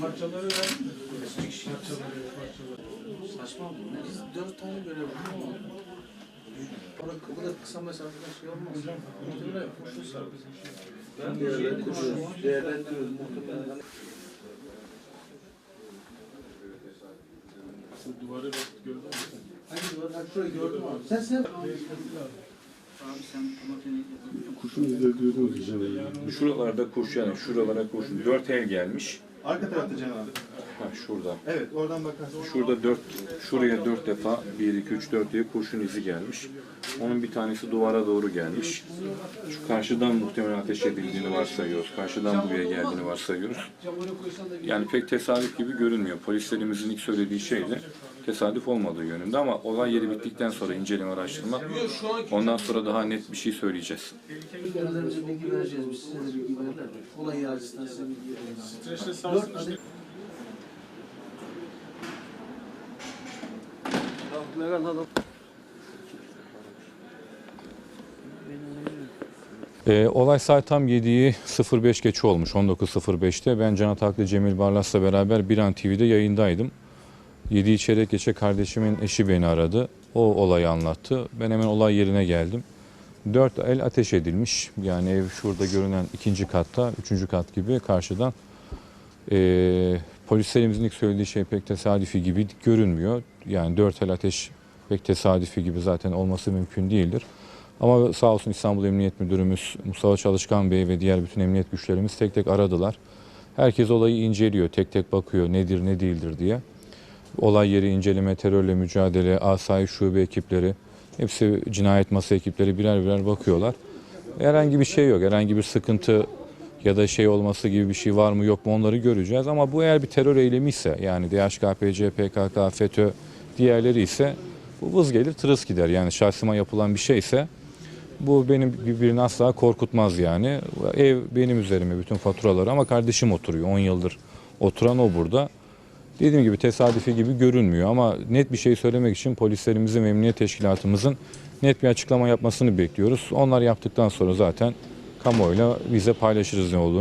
Parçaları ver. Parçaları, parçaları. Saçma bu ne? Biz dört tane var ama Orada o kadar kısa mesafeden şey olmaz. Muhtemelen kurşun sardı. Ben de Değerlendiriyoruz. Değerlendiriyoruz muhtemelen. Şu duvarı bak gördün mü? Hangi duvar? Ha, şurayı gördüm abi. Sen sen. Abi sen makineyi Kurşun diyordunuz. Şuralarda kurşun, şuralara kurşun. Dört el gelmiş. Arka tarafta Cenab-ı Ha şurada. Evet, oradan bakarsın. Şurada dört, şuraya dört defa bir, iki, üç, dört diye kurşun izi gelmiş. Onun bir tanesi duvara doğru gelmiş. Şu karşıdan muhtemelen ateş edildiğini varsayıyoruz. Karşıdan buraya geldiğini varsayıyoruz. Yani pek tesadüf gibi görünmüyor. Polislerimizin ilk söylediği şey de tesadüf olmadığı yönünde ama olay yeri bittikten sonra inceleme araştırma ondan sonra daha net bir şey söyleyeceğiz. Bilgi vereceğiz. Biz size de bilgi verirler. Olay yer açısından size bilgi vereceğiz. Dört adet Ee, olay saat tam 7'yi 05 geçe olmuş 19.05'te. Ben Can Ataklı Cemil Barlas'la beraber Bir An TV'de yayındaydım. 7'yi çeyrek geçe kardeşimin eşi beni aradı. O olayı anlattı. Ben hemen olay yerine geldim. Dört el ateş edilmiş. Yani ev şurada görünen ikinci katta, üçüncü kat gibi karşıdan. Ee, polislerimizin ilk söylediği şey pek tesadüfi gibi görünmüyor. Yani dört el ateş pek tesadüfi gibi zaten olması mümkün değildir. Ama sağ olsun İstanbul Emniyet Müdürümüz Mustafa Çalışkan Bey ve diğer bütün emniyet güçlerimiz tek tek aradılar. Herkes olayı inceliyor, tek tek bakıyor nedir ne değildir diye. Olay yeri inceleme, terörle mücadele, asayiş şube ekipleri, hepsi cinayet masa ekipleri birer birer bakıyorlar. Herhangi bir şey yok, herhangi bir sıkıntı ya da şey olması gibi bir şey var mı yok mu onları göreceğiz. Ama bu eğer bir terör eylemi ise yani DHKPC, PKK, FETÖ diğerleri ise bu vız gelir tırıs gider. Yani şahsıma yapılan bir şeyse bu benim birbirini asla korkutmaz yani. Ev benim üzerime bütün faturaları ama kardeşim oturuyor. 10 yıldır oturan o burada. Dediğim gibi tesadüfi gibi görünmüyor ama net bir şey söylemek için polislerimizin ve emniyet teşkilatımızın net bir açıklama yapmasını bekliyoruz. Onlar yaptıktan sonra zaten kamuoyuyla bize paylaşırız ne olduğunu.